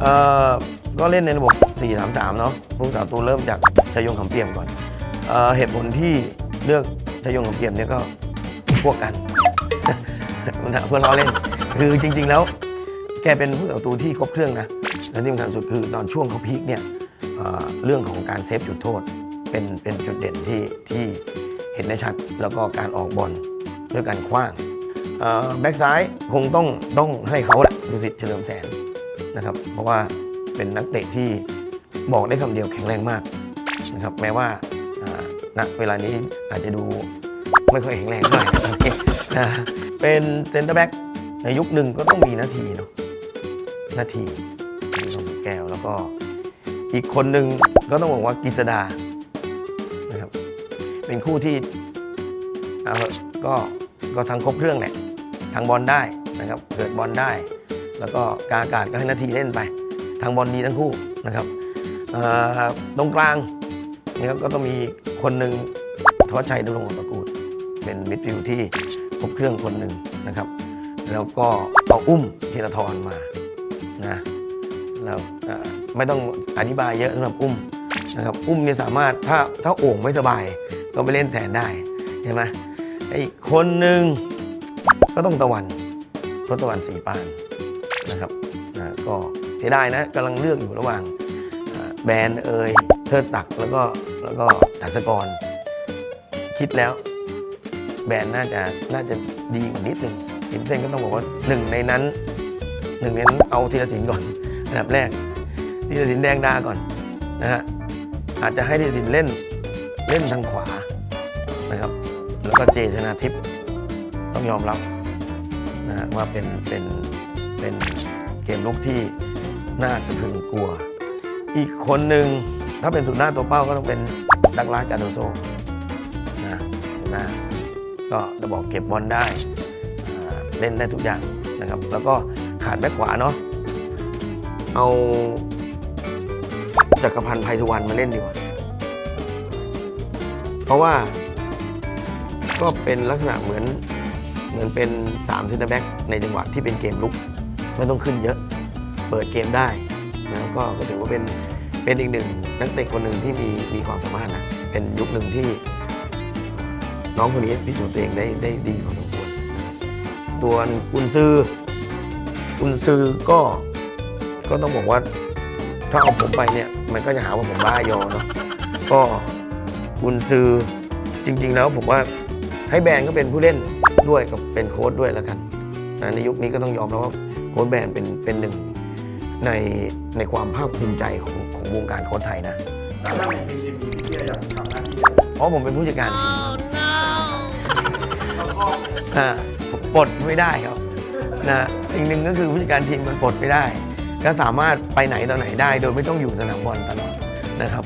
เอ่อก็เล่นในระบบ 4-3-3 เนาะผู้สาวตูนเริ่มจากชยงคำเปี่ยมก่อนเอ่อเหตุผลที่เลือกชยงคำเปี่ยมเนี่ยก็พวกกัน มันถามเพื่อนเราเล่น คือจริง ๆ แล้ว แกเป็นผู้สาตูที่ครบเครื่องนะและที่สำคัญสุดคือตอนช่วงเขาพีคเนี่ยเอ่อเรื่องของการเซฟจุดโทษ เป็นเป็นจุดเด่นที่ที่เห็นได้ชัด แล้วก็การออกบอลด้วยการคว้างเอ่อแบ็กซ้ายคงต้องต้องให้เขาแหละดุสิตเฉลิมแสน นะครับ เพราะว่าเป็นนักเตะที่บอกได้คำเดียวแข็งแรงมากนะครับ แม้ว่าณเวลานี้อาจจะดูไม่ค่อยแข็งแรงเท่าไหร่นะเป็นเซนเตอร์แบ็กในยุคหนึ่งก็ต้องมีนาทีเนาะนาทีมีนงแก้วแล้วก็อีกคนหนึ่งก็ต้องบอกว่ากิษดานะครับ เป็นคู่ที่ก็ก็ทั้งครบเครื่องแหละทางบอลได้นะครับ เกิดบอลได้ แล้วก็กาอากาศก็ให้นาทีเล่นไป ทางบอลดีทั้งคู่นะครับตรงกลางนะครับก็ต้องมีคนหนึ่งทวชัยดำรงประกูลเป็นมิดฟิลด์ที่ครบเครื่องคนหนึ่งนะครับ แล้วก็เอาอุ้มธีรทรมานะแล้วไม่ต้องอธิบายเยอะสำหรับอุ้มนะครับอุ้มเนี่ยสามารถถ้าถ้าโอ่งไม่สบาย ก็ไปเล่นแทนได้ใช่ไหมไอ้คนหนึ่งก็ต้องตะวันทศตะวันสีปาน นะครับก็เสียดายนะกำลังเลือกอยู่ระหว่างแบรนด์เอยเทิดศักดิ์แล้วก็แล้วก็ดัชกร คิดแล้ว แบรนด์น่าจะน่าจะดีกว่านิดนึงทีมเส้นก็ต้องบอกว่าหนึ่งในนั้นหนึ่งในนั้นเอาธีรศิลป์ก่อนอันดับแรกธีรศิลป์แดงดาก่อนนะฮะอาจจะให้ธีรศิลป์เล่นเล่นทางขวานะครับ แล้วก็เจชนาทิพย์ต้องยอมรับนะฮะว่าเป็นเป็น เป็นเกมลุกที่น่าจะพึงกลัว อีกคนหนึ่งถ้าเป็นสุดหน้าตัวเป้าก็ต้องเป็นดักลาสกาโดโซนะหน้าก็จะบอกเก็บบอลได้ เล่นได้ทุกอย่างนะครับ แล้วก็ขาดแบ็คขวาเนาะเอาจักรพันธ์ไพฑุวันมาเล่นดีกว่า เพราะว่าก็เป็นลักษณะเหมือนเหมือนเป็น3เซนเตอร์แบ็กในจังหวะที่เป็นเกมลุก ไม่ต้องขึ้นเยอะ เปิดเกมได้นะก็ก็ถือว่าเป็นเป็นอีกหนึ่งนักเตะคนหนึ่งที่มีมีความสามารถนะ เป็นยุคหนึ่งที่ น้องคนนี้พิสูจน์ตัวเองได้ได้ดีพอสมควรตัวกุนซือกุนซือก็ก็ต้องบอกว่าถ้าเอาผมไปเนี่ย มันก็จะหาว่าผมบ้ายอเนาะก็กุนซือจริง ๆ แล้วผมว่าให้แบรนด์ก็เป็นผู้เล่นด้วยกับเป็นโค้ชด้วยแล้วกันนะในยุคนี้ก็ต้องยอมรับว่า ค้ชแบรนด์เป็นเป็นหนึ่งในในความภาคภูมิใจของของวงการโค้ชไทยนะแล้วถ้าในทีมมีพี่เกียร์อยากทำหน้าที่เพราะผมเป็นผู้จัดการทีมแล้วก็อ่าปลดไม่ได้ครับนะสิ่งหนึ่งก็คือผู้จัดการทีมมันปลดไม่ได้ ก็สามารถไปไหนต่อไหนได้ โดยไม่ต้องอยู่สนามบอลตลอดนะครับ